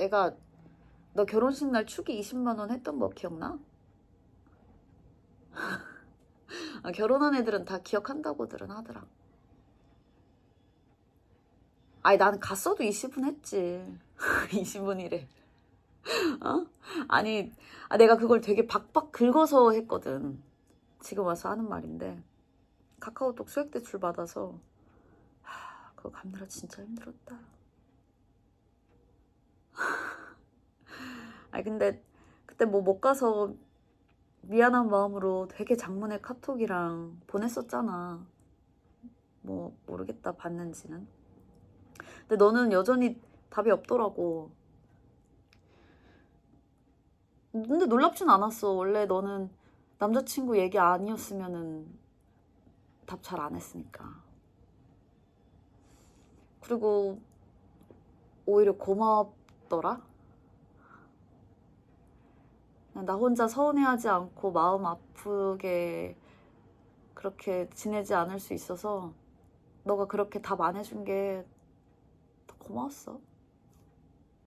내가 너 결혼식 날 축의 20만 원 했던 거 기억나? 아, 결혼한 애들은 다 기억한다고들은 하더라. 아니 나는 갔어도 20분 했지. 20분이래. 어? 아니 아, 내가 그걸 되게 박박 긁어서 했거든. 지금 와서 하는 말인데 카카오톡 수액 대출 받아서 하, 그거 갚느라 진짜 힘들었다. 아니 근데 그때 뭐 못 가서 미안한 마음으로 되게 장문의 카톡이랑 보냈었잖아. 뭐 모르겠다 봤는지는. 근데 너는 여전히 답이 없더라고. 근데 놀랍진 않았어. 원래 너는 남자친구 얘기 아니었으면은 답 잘 안 했으니까. 그리고 오히려 고맙더라. 나 혼자 서운해하지 않고 마음 아프게 그렇게 지내지 않을 수 있어서 너가 그렇게 답 안 해준 게 더 고마웠어.